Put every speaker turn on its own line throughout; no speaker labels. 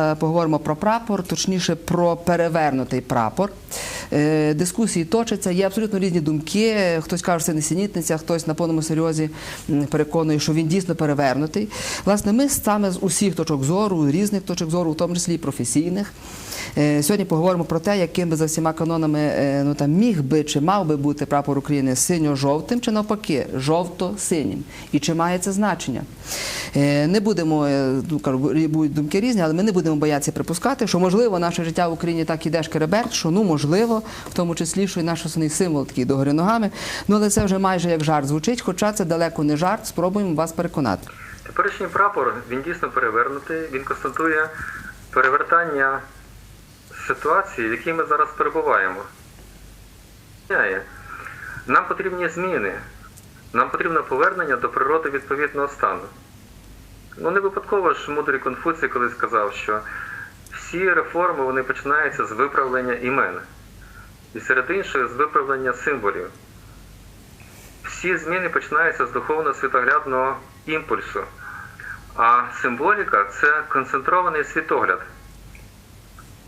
Е, Поговоримо про прапор, точніше про перевернутий прапор. Е, Дискусії точаться, є абсолютно різні думки. Хтось каже, що це несенітниця, хтось на повному серйозі переконує, що він дійсно перевернутий. Власне, ми саме з усіх точок зору, різних точок зору, в тому числі і професійних. Е, Сьогодні поговоримо про те, яким би за всіма канонами ну, там, міг би чи мав би бути прапор України синьо-жовтим, чи навпаки, жовто-синім. І чи має це значення? Не будемо, ну, будуть думки різні, але ми не будемо боятися припускати, що можливо наше життя в Україні так іде шкереберть, що ну можливо, в тому числі, що і наш основний символ такий догори ногами. Ну але це вже майже як жарт звучить, хоча це далеко не жарт. Спробуємо вас переконати.
Теперішній прапор він дійсно перевернутий. Він констатує перевертання ситуації, в якій ми зараз перебуваємо. Нам потрібні зміни. Нам потрібно повернення до природи відповідного стану. Ну не випадково ж мудрий Конфуцій колись сказав, що всі реформи вони починаються з виправлення імен. І серед іншого з виправлення символів. Всі зміни починаються з духовно-світоглядного імпульсу. А символіка це концентрований світогляд.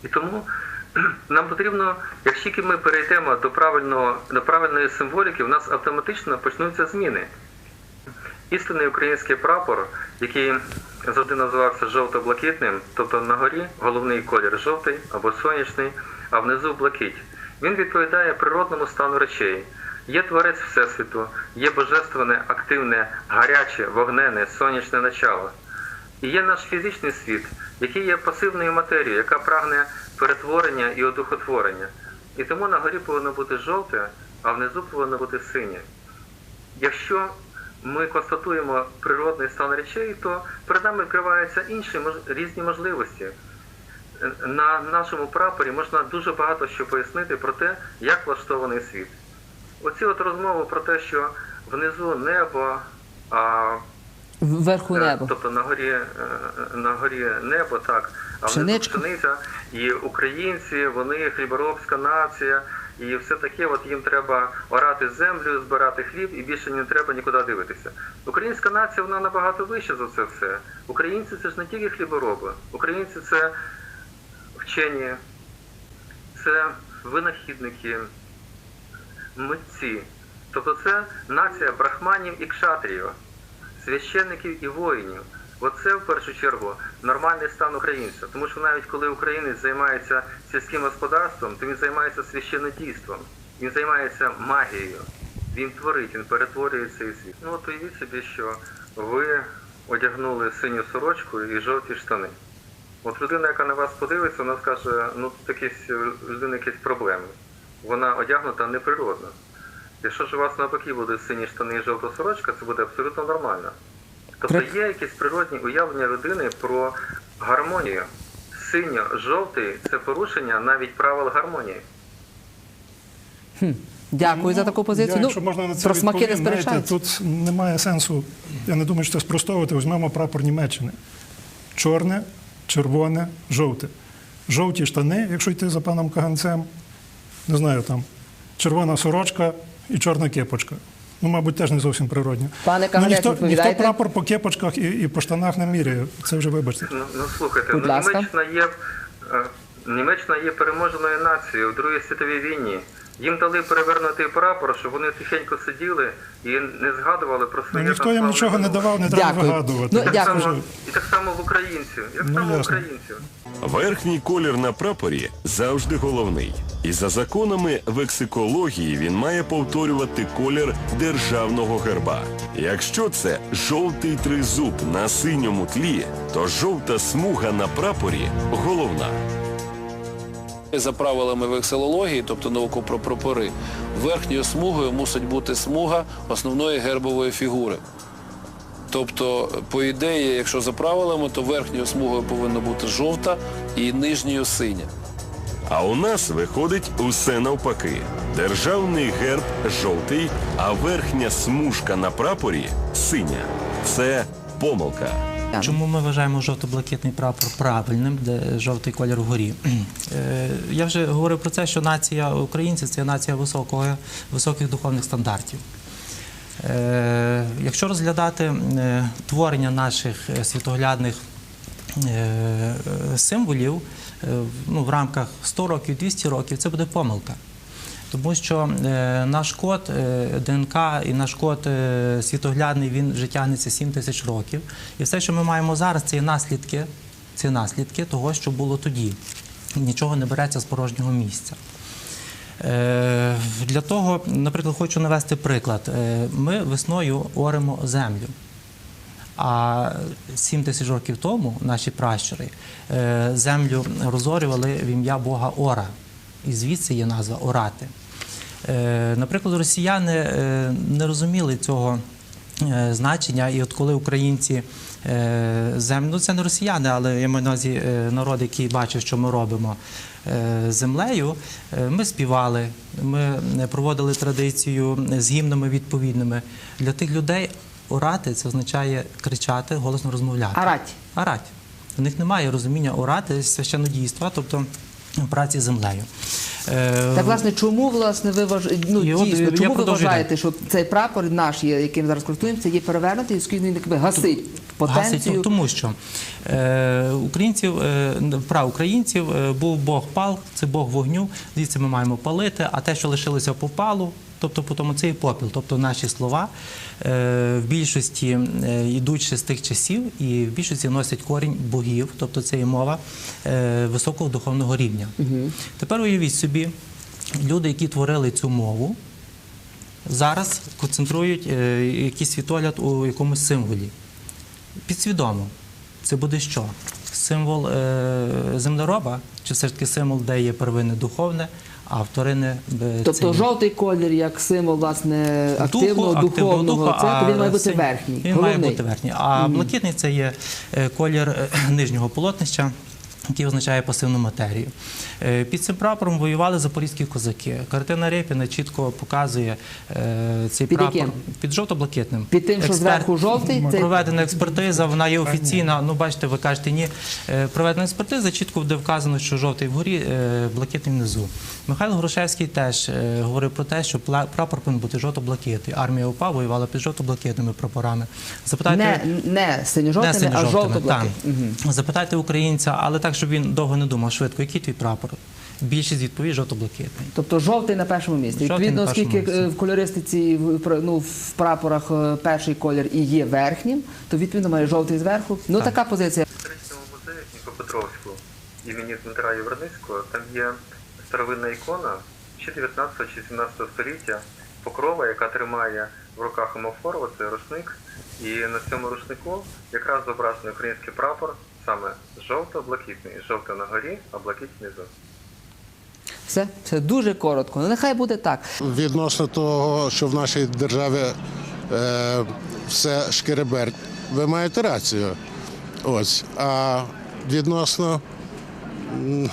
І тому нам потрібно, як тільки ми перейдемо до, правильного, до правильної символіки, у нас автоматично почнуться зміни. Істинний український прапор, який завжди називався жовто-блакитним, тобто на горі головний колір жовтий або сонячний, а внизу блакить. Він відповідає природному стану речей. Є творець Всесвіту, є божественне, активне, гаряче, вогнене, сонячне начало. І є наш фізичний світ, який є пасивною матерією, яка прагне перетворення і одухотворення. І тому на горі повинно бути жовте, а внизу повинно бути синє. Якщо ми констатуємо природний стан речей, то перед нами відкриваються інші різні можливості. На нашому прапорі можна дуже багато що пояснити про те, як влаштований світ. Оці от розмови про те, що внизу небо, а
Вверху
Е,
небо.
Тобто на горі, е, на горі небо, так, а внизу пшениця. І українці, вони хліборобська нація, і все таке, от їм треба орати землю, збирати хліб, і більше не треба нікуди дивитися. Українська нація вона набагато вища за це все. Українці це ж не тільки хлібороби. Українці це вчені, це винахідники, митці. Тобто це нація брахманів і кшатріїв священників і воїнів. Оце в першу чергу нормальний стан українця. Тому що навіть коли українець займається сільським господарством, то він займається священнодійством, він займається магією, він творить, він перетворює цей світ. Ну от уявіть собі, що ви одягнули синю сорочку і жовті штани. От людина, яка на вас подивиться, вона скаже, ну тут у якісь проблеми. Вона одягнута неприродно. Якщо ж у вас навпаки будуть сині штани і жовта сорочка, це буде абсолютно нормально. Тобто є якісь природні уявлення людини про гармонію. Синьо-жовтий це порушення навіть правил гармонії.
Дякую за таку позицію.
Я,
Ну,
якщо можна на це
про смаки не
відповім, знаєте, тут немає сенсу, я не думаю, що це спростовувати. Візьмемо прапор Німеччини. Чорне, червоне, жовте. Жовті штани, якщо йти за паном Каганцем, не знаю, там червона сорочка і чорна кепочка. Ну, мабуть, теж не зовсім природньо.
Пане
ну,
Каганець,
ніхто, ніхто прапор по кепочках і, і по штанах не міряє. Це вже вибачте.
Ну, ну слухайте,
Будь
ну,
ласка.
Німеччина є е, Німеччина є переможеною нацією в Другій світовій війні. Їм дали перевернутий прапор, щоб вони тихенько сиділи і не згадували про
Ну,
своє
ніхто їм нічого не давав, не треба
Дякую.
вигадувати.
Ну,
Так
Дякую.
само, і так само в українців. Як
Ну,
само в
ясно.
українців.
Верхній колір на прапорі завжди головний. І за законами вексикології він має повторювати колір державного герба. Якщо це жовтий тризуб на синьому тлі, то жовта смуга на прапорі головна.
За правилами вексилології, тобто науку про прапори, верхньою смугою мусить бути смуга основної гербової фігури. Тобто, по ідеї, якщо за правилами, то верхньою смугою повинна бути жовта і нижньою синя.
А у нас виходить усе навпаки. Державний герб жовтий, а верхня смужка на прапорі синя. Це помилка.
Чому ми вважаємо жовто-блакитний прапор правильним, де жовтий колір вгорі? Е, Я вже говорив про це, що нація українців це нація високого, високих духовних стандартів. Е, Якщо розглядати е, творення наших світоглядних символів е, ну, в рамках 100 років, 200 років, це буде помилка. Тому що е, наш код е, ДНК і наш код е, світоглядний він вже тягнеться 7 тисяч років. І все, що ми маємо зараз, це наслідки, це наслідки того, що було тоді. Нічого не береться з порожнього місця. Е, Для того, наприклад, хочу навести приклад. Е, Ми весною оремо землю. А 7 тисяч років тому наші пращури е, землю розорювали в ім'я Бога Ора. І звідси є назва Орати. Е, Наприклад, росіяни е, не розуміли цього значення, і от коли українці землю, ну це не росіяни, але я маю на увазі народ, який бачив, що ми робимо землею, ми співали, ми проводили традицію з гімнами відповідними. Для тих людей орати це означає кричати, голосно розмовляти.
Арать.
Арать. У них немає розуміння орати священнодійства, тобто праці з землею. Е,
Так, власне, чому власне ви вваж... ну,
І от,
дійсно, чому ви вважаєте, що цей прапор наш, яким зараз користуємося, є перевернутий, оскільки він якби гасить
Гасить, тому що е, українців, е, прав українців е, був Бог пал, це Бог вогню. Звідси ми маємо палити, а те, що лишилося попалу, тобто по тому це і попіл. Тобто наші слова е, в більшості е, йдуть ще з тих часів і в більшості носять корінь богів, тобто це і мова е, високого духовного рівня. Тепер уявіть собі, люди, які творили цю мову, зараз концентрують якийсь світогляд у якомусь символі. Підсвідомо. Це буде що? Символ землероба, чи все ж таки символ, де є первинне духовне, а вторинне е,
Тобто
це-
жовтий колір як символ власне активного,
Духу,
духовного,
духу,
це,
а
він має бути верхній.
Він
головний.
має бути верхній. А блакитний це є е, колір е, нижнього полотнища. Який означає пасивну матерію. Е, Під цим прапором воювали запорізькі козаки. Картина Репіна чітко показує е, цей
Під
прапор
яким?
під жовто-блакитним.
Під тим, що зверху жовтий,
проведена експертиза, вона є офіційна. Ну, бачите, ви кажете, ні. Е, Проведена експертиза, чітко де вказано, що жовтий вгорі, блакитний внизу. Михайло Грушевський теж говорив про те, що прапор повинен бути жовто-блакитний. Армія УПА воювала під жовто-блакитними прапорами. Запитайте,
Не, не синьо-жовтими, а
синьо-жовтими,
жовто-блакитними.
Запитайте українця, але так, щоб він довго не думав швидко, який твій прапор? Більшість відповідь жовто-блакитний.
Тобто жовтий на першому місці.
Жовтий
Відповідно, оскільки
місці.
е, в кольористиці в ну, в прапорах е, перший колір і є верхнім, то відповідно має жовтий зверху. Ну така позиція.
В історичному музеї Дніпропетровську імені Дмитра Євраницького там є старовинна ікона чи 19 чи 17 століття покрова, яка тримає в руках амофору, це рушник. І на цьому рушнику якраз зображений український прапор, саме жовто-блакитний. Жовто на горі, а блакить внизу.
Все, все дуже коротко. Ну нехай буде так.
Відносно того, що в нашій державі е, все шкереберть, ви маєте рацію. Ось. А відносно м,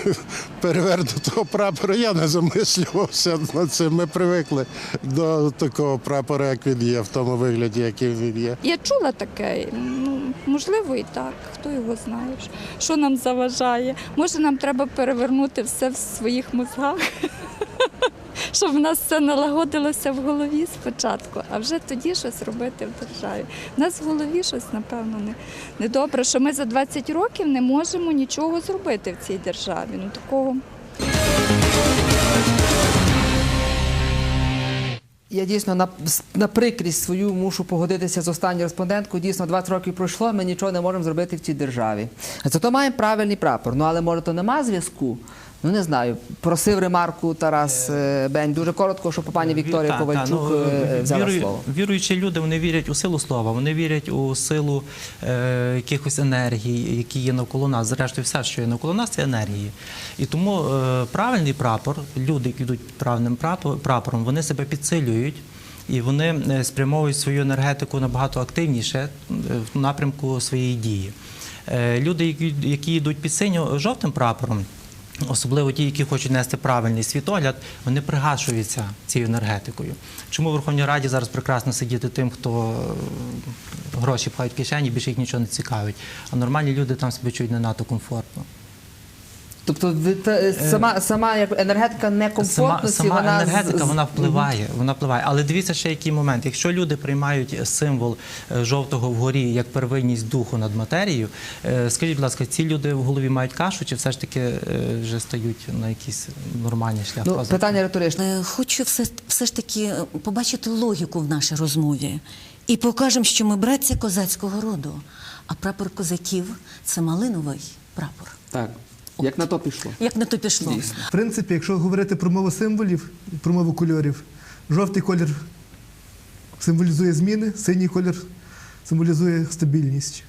перевернутого прапора я не замислювався над цим. Ми привикли до такого прапора, як він є, в тому вигляді, який він є.
Я чула таке, ну можливо, і так. Хто його знає, що нам заважає. Може, нам треба перевернути все в своїх мозгах, щоб в нас все налагодилося в голові спочатку, а вже тоді щось робити в державі. У нас в голові щось, напевно, не, не добре, що ми за 20 років не можемо нічого зробити в цій державі. Ну такого.
Я дійсно на, на прикрість свою мушу погодитися з останньою респонденткою. Дійсно, 20 років пройшло, ми нічого не можемо зробити в цій державі. Зато маємо правильний прапор. Ну але може то нема зв'язку. Ну не знаю. Просив ремарку Тарас е, Бень дуже коротко, щоб пані Вікторія
Так, так,
Ковальчук
ну,
е, взяла слово.
Віруючі люди вони вірять у силу слова, вони вірять у силу е, якихось енергій, які є навколо нас. Зрештою, все, що є навколо нас, це енергії. І тому е, правильний прапор, люди, які йдуть правильним прапор- прапором, вони себе підсилюють. І вони е, спрямовують свою енергетику набагато активніше е, в напрямку своєї дії. Е, Люди, які, йдуть під синьо-жовтим прапором, Особливо ті, які хочуть нести правильний світогляд, вони пригашуються цією енергетикою. Чому в Верховній Раді зараз прекрасно сидіти тим, хто е, гроші пхають в кишені, більше їх нічого не цікавить. А нормальні люди там себе чують не надто комфортно.
Тобто та- сама, сама як енергетика
Сама,
некомфортності,
сама
вона
енергетика вона впливає, вона впливає. Але дивіться ще який момент. Якщо люди приймають символ е, жовтого вгорі як первинність духу над матерією, е, скажіть, будь ласка, ці люди в голові мають кашу, чи все ж таки е, вже стають на якийсь нормальний шлях?
Ну, питання риторичне.
Е, Хочу все, все ж таки е, побачити логіку в нашій розмові. І покажемо, що ми братця козацького роду, а прапор козаків це малиновий прапор.
Так, як на то пішло.
Як на то пішло?
В принципі, якщо говорити про мову символів, про мову кольорів, жовтий колір символізує зміни, синій колір символізує стабільність.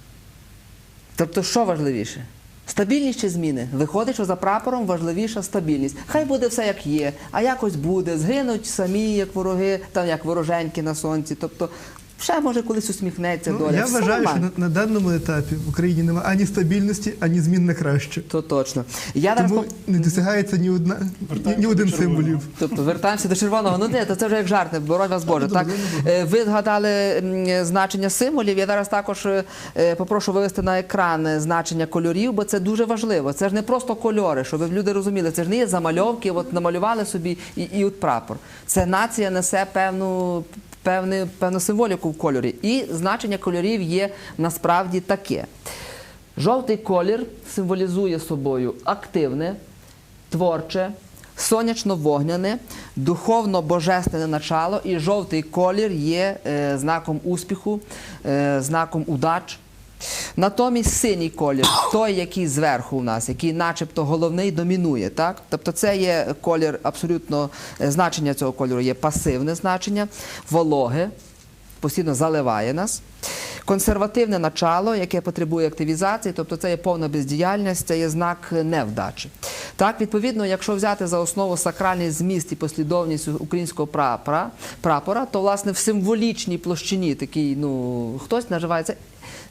Тобто, що важливіше? Стабільність чи зміни? Виходить, що за прапором важливіша стабільність. Хай буде все як є, а якось буде. Згинуть самі, як вороги, там як вороженьки на сонці. Тобто, ще може колись усміхнеться
Ну,
доля.
я
Все
вважаю, що на, на даному етапі в Україні немає ані стабільності, ані змін на краще.
То точно. Я зараз
Тому
поп-
не досягається ні, одна, ні, ні один з символів.
Тобто вертаємося до червоного. Ну ні, то це вже як жарт, боронь вас Боже.
ну,
Так
добре, ну,
Е, ви згадали значення символів. Я зараз також е, попрошу вивести на екран значення кольорів, бо це дуже важливо. Це ж не просто кольори, щоб люди розуміли. Це ж не є замальовки, от намалювали собі і, і от прапор. Це нація несе певну. Певне, певну символіку в кольорі. І значення кольорів є насправді таке. Жовтий колір символізує собою активне, творче, сонячно-вогняне, духовно-божественне начало, і жовтий колір є е, знаком успіху, е, знаком удач. Натомість синій колір, той, який зверху у нас, який начебто головний, домінує. Так? Тобто це є колір абсолютно, е, значення цього кольору є пасивне значення, вологе, постійно заливає нас. Консервативне начало, яке потребує активізації, тобто це є повна бездіяльність, це є знак невдачі. Так, відповідно, якщо взяти за основу сакральний зміст і послідовність українського прапора, прапора, то власне в символічній площині такий, ну хтось називається.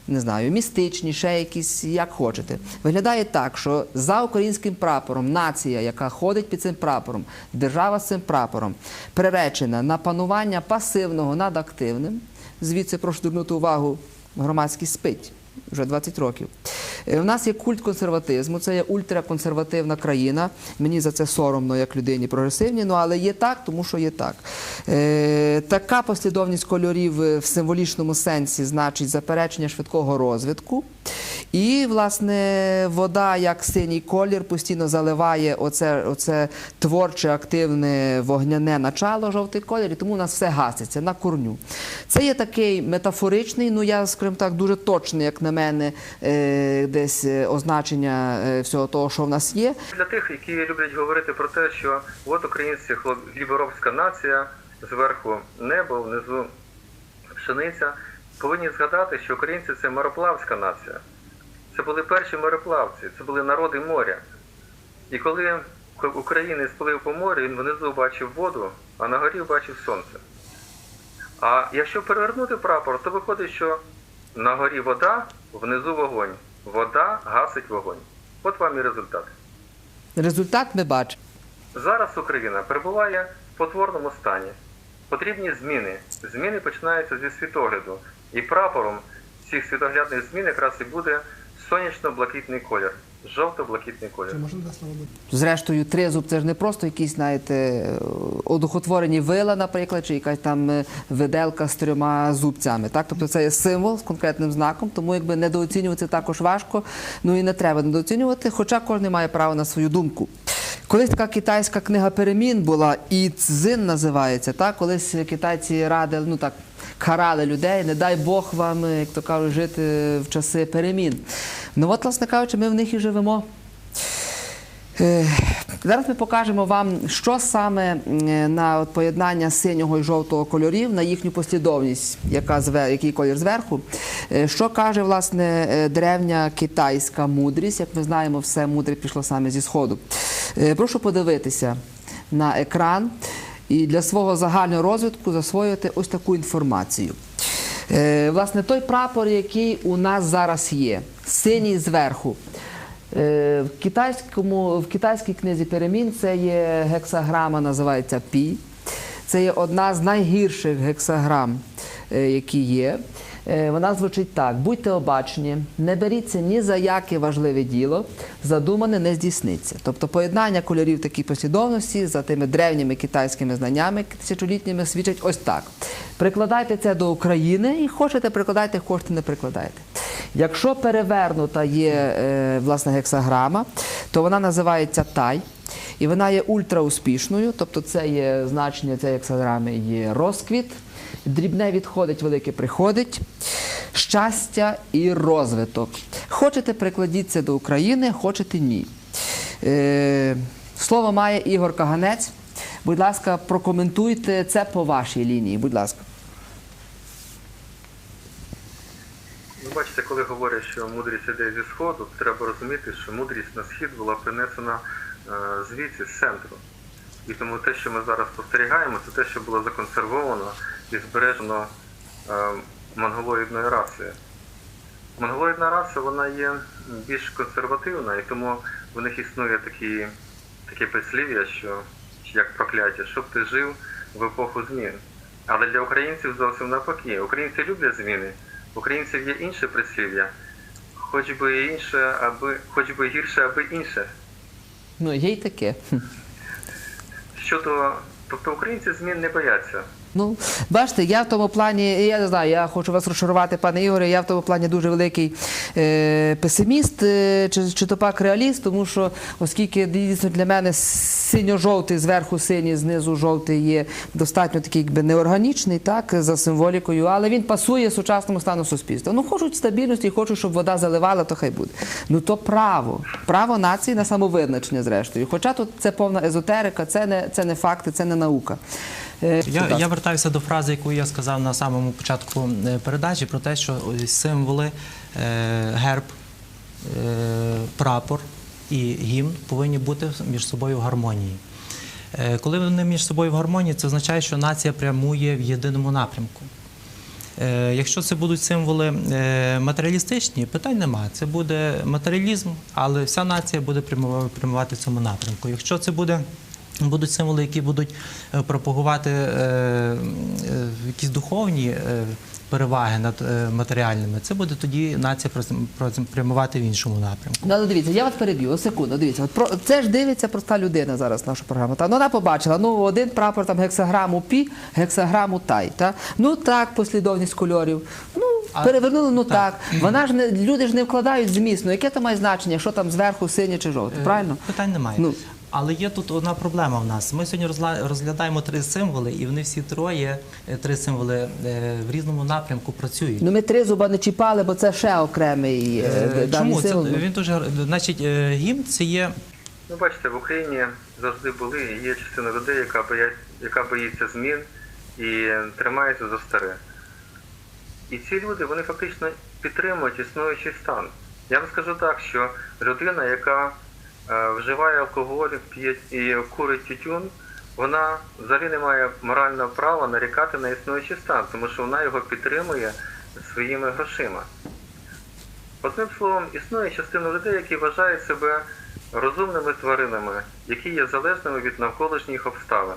Не знаю, містичні, ще якісь, як хочете. Виглядає так, що за українським прапором нація, яка ходить під цим прапором, держава з цим прапором, приречена на панування пасивного над активним. Звідси прошу звернути увагу, громадськість спить вже 20 років. Е, У нас є культ консерватизму, це є ультраконсервативна країна. Мені за це соромно, як людині прогресивній, ну але є так, тому що є так. Е, така послідовність кольорів в символічному сенсі значить заперечення швидкого розвитку. І, власне, вода, як синій колір, постійно заливає оце, оце творче, активне вогняне начало, жовтий колір, і тому у нас все гаситься на корню. Це є такий метафоричний, ну я, скажімо так, дуже точний, як на мене, е, десь е, означення е, всього того, що в нас є.
Для тих, які люблять говорити про те, що от українці хліборобська нація, зверху небо, внизу пшениця, повинні згадати, що українці це мореплавська нація. Це були перші мореплавці, це були народи моря. І коли українець плив по морю, він внизу бачив воду, а на горі бачив сонце. А якщо перевернути прапор, то виходить, що на горі вода, внизу вогонь. Вода гасить вогонь. От вам і результат.
Результат ми бачимо.
Зараз Україна перебуває в потворному стані. Потрібні зміни. Зміни починаються зі світогляду. І прапором цих світоглядних змін якраз і буде сонячно-блакитний колір, жовто-блакитний колір.
Можна два слова?
Зрештою, тризуб це ж не просто якісь, знаєте, е, одухотворені вила, наприклад, чи якась там е, виделка з трьома зубцями. Так? Тобто це є символ з конкретним знаком, тому якби недооцінювати також важко, ну і не треба недооцінювати, хоча кожен має право на свою думку. Колись така китайська книга перемін була, і цзин називається. Так? Колись китайці радили, ну так, карали людей, не дай Бог вам, е, як то кажуть, жити в часи перемін. Ну от, власне кажучи, ми в них і живемо. Е, Зараз ми покажемо вам, що саме на от поєднання синього і жовтого кольорів, на їхню послідовність, яка зве, який колір зверху. Е, Що каже власне е, древня китайська мудрість? Як ми знаємо, все мудре пішло саме зі сходу. Е, Прошу подивитися на екран і для свого загального розвитку засвоювати ось таку інформацію. Е, Власне, той прапор, який у нас зараз є, синій зверху. Е, В китайському, в китайській книзі перемін це є гексаграма, називається пі. Це є одна з найгірших гексаграм, е, які є. Е, Вона звучить так: будьте обачні, не беріться ні за яке важливе діло, задумане не здійсниться. Тобто поєднання кольорів такій послідовності за тими древніми китайськими знаннями тисячолітніми свідчить ось так. Прикладайте це до України і хочете прикладайте, хочете не прикладайте. Якщо перевернута є е, власне гексаграма, то вона називається тай. І вона є ультрауспішною, тобто це є значення цієї гексаграми є розквіт, дрібне відходить, велике приходить, щастя і розвиток. Хочете прикладіть це до України, хочете ні. Е, слово має Ігор Каганець. Будь ласка, прокоментуйте це по вашій лінії. Будь ласка.
Ви бачите, коли говорять, що мудрість іде зі сходу, треба розуміти, що мудрість на схід була принесена е, звідси, з центру. І тому те, що ми зараз спостерігаємо, це те, що було законсервовано і збережено е, монголоїдною расою. Монголоїдна раса вона є більш консервативна, і тому в них існує такі, таке прислів'я, що як прокляття, щоб ти жив в епоху змін. Але для українців зовсім навпаки. Українці люблять зміни. Українців є інше прислів'я. Хоч би інше, аби хоч би гірше, аби інше.
Ну, є й таке.
Щодо, тобто українці змін не бояться.
Ну, бачите, я в тому плані, я не знаю, я хочу вас розчарувати, пане Ігоре, я в тому плані дуже великий е, песиміст е, чи, чи то пак реаліст, тому що оскільки дійсно для мене синьо-жовтий, зверху синій, знизу жовтий є достатньо такий якби неорганічний, так, за символікою, але він пасує сучасному стану суспільства. Ну, хочуть стабільності, хочуть, щоб вода заливала, то хай буде. Ну то право, право нації на самовизначення, зрештою. Хоча тут це повна езотерика, це не, це не факти, це не наука. Е,
Я, я вертаюся до фрази, яку я сказав на самому початку е, передачі, про те, що символи, е, герб, прапор і гімн повинні бути між собою в гармонії. Коли вони між собою в гармонії, це означає, що нація прямує в єдиному напрямку. Якщо це будуть символи матеріалістичні, питань нема. Це буде матеріалізм, але вся нація буде прямувати в цьому напрямку. Якщо це буде будуть символи, які будуть е, пропагувати е, е, якісь духовні переваги над матеріальними, це буде тоді нація прямувати в іншому напрямку.
Ну, але дивіться, я вас переб'ю, секунду, дивіться. От про це ж дивиться проста людина зараз нашу програму. Та ну вона побачила, ну один прапор там гексаграму пі, гексаграму тай. Та ну так, послідовність кольорів. Ну
А-
перевернули, ну так.
так.
Вона ж не люди ж не вкладають зміст. Ну яке то має значення, що там зверху синє чи жовте? Правильно?
Питань немає.
Ну.
Але є тут одна проблема в нас. Ми сьогодні розглядаємо три символи, і вони всі троє, е, три символи е, в різному напрямку працюють.
Ну ми три зуба не чіпали, бо це ще окремий е,
Е, Чому? Це, він дуже значить, гімн це є
Ну, бачите, в Україні завжди були і є частина людей, яка боя... яка боїться змін і тримається за старе. І ці люди вони фактично підтримують існуючий стан. Я вам скажу так, що людина, яка вживає алкоголь, п'є і курить тютюн, вона взагалі не має морального права нарікати на існуючий стан, тому що вона його підтримує своїми грошима. Одним словом, існує частина людей, які вважають себе розумними тваринами, які є залежними від навколишніх обставин.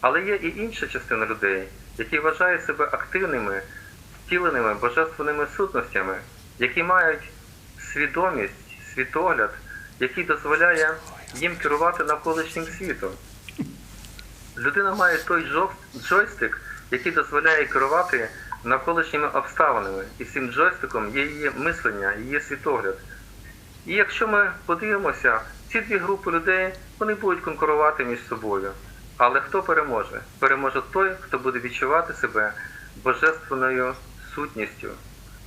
Але є і інша частина людей, які вважають себе активними, втіленими божественними сутностями, які мають свідомість, світогляд, який дозволяє їм керувати навколишнім світом. Людина має той джойстик, який дозволяє керувати навколишніми обставинами. І цим джойстиком є її мислення, її світогляд. І якщо ми подивимося, ці дві групи людей вони будуть конкурувати між собою. Але хто переможе? Переможе той, хто буде відчувати себе божественною сутністю,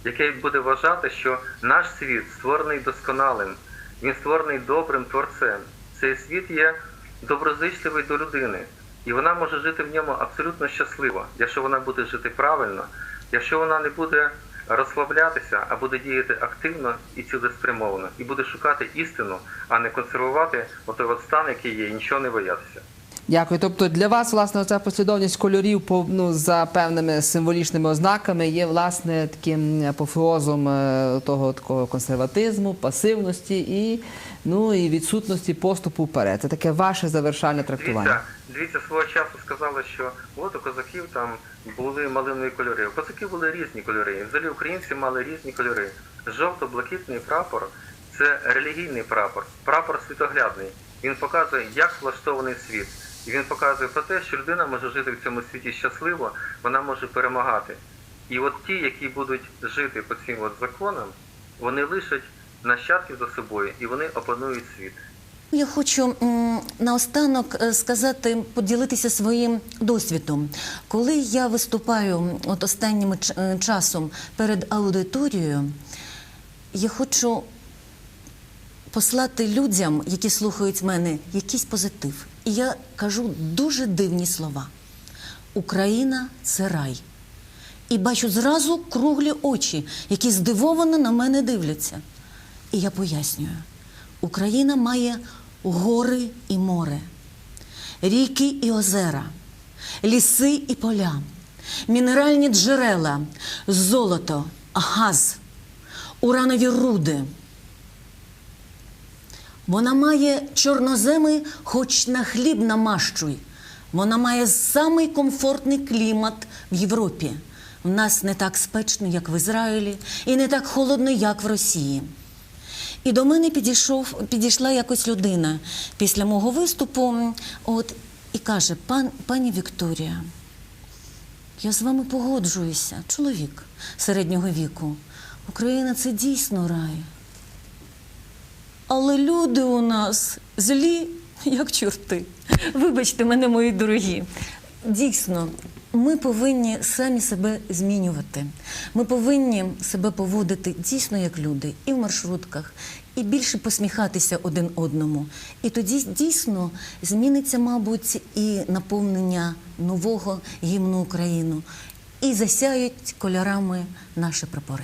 який буде вважати, що наш світ створений досконалим, він створений добрим творцем. Цей світ є доброзичливий до людини, і вона може жити в ньому абсолютно щасливо, якщо вона буде жити правильно, якщо вона не буде розслаблятися, а буде діяти активно і цілеспрямовано, і буде шукати істину, а не консервувати отой от стан, який є, і нічого не боятися.
Дякую. Тобто для вас, власне, оця послідовність кольорів ну, за певними символічними ознаками є, власне, таким апофеозом е, того такого консерватизму, пасивності і, ну, і відсутності поступу вперед. Це таке ваше завершальне трактування.
Дивіться, дивіться, свого часу сказали, що от у козаків там були малинові кольори. У козаків були різні кольори. Взагалі українці мали різні кольори. Жовто-блакитний прапор це релігійний прапор, прапор світоглядний. Він показує, як влаштований світ. І він показує про те, що людина може жити в цьому світі щасливо, вона може перемагати. І от ті, які будуть жити по цим от законам, вони лишать нащадків за собою і вони опанують світ.
Я хочу наостанок е, сказати, поділитися своїм досвідом. Коли я виступаю от останнім е, часом перед аудиторією, я хочу послати людям, які слухають мене, якийсь позитив. І я кажу дуже дивні слова: Україна це рай. І бачу зразу круглі очі, які здивовано на мене дивляться. І я пояснюю: Україна має гори і море, ріки і озера, ліси і поля, мінеральні джерела, золото, газ, уранові руди. Вона має чорноземи, хоч на хліб намащуй. Вона має самий комфортний клімат в Європі. В нас не так спечно, як в Ізраїлі, і не так холодно, як в Росії. І до мене підійшов, підійшла якось людина після мого виступу, от, і каже: Пан, пані Вікторія, я з вами погоджуюся, чоловік середнього віку. Україна це дійсно рай. Але люди у нас злі, як чорти. Вибачте мене, мої дорогі. Дійсно, ми повинні самі себе змінювати. Ми повинні себе поводити дійсно як люди і в маршрутках, і більше посміхатися один одному. І тоді дійсно зміниться, мабуть, і наповнення нового гімну Україну, і засяють кольорами наші прапори.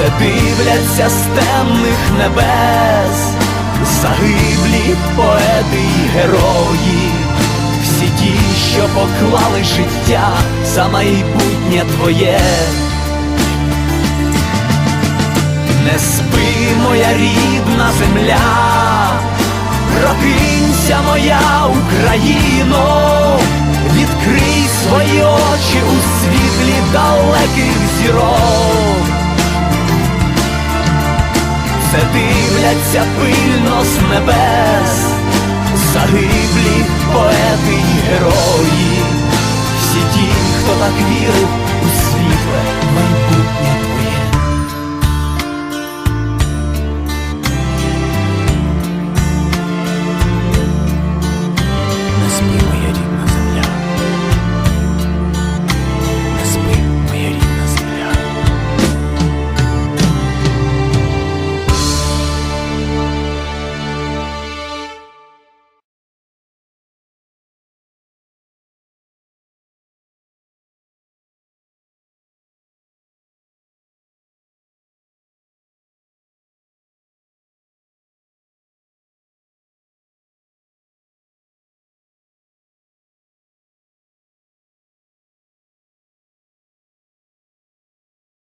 Це дивляться з темних небес, загиблі поети й герої, всі ті, що поклали життя за майбутнє твоє. Не спи, моя рідна земля, прокинься, моя Україно, відкрий свої очі у світлі далеких зірок. Це дивляться пильно з небес, загиблі поети й герої, всі ті, хто так вірив у світле.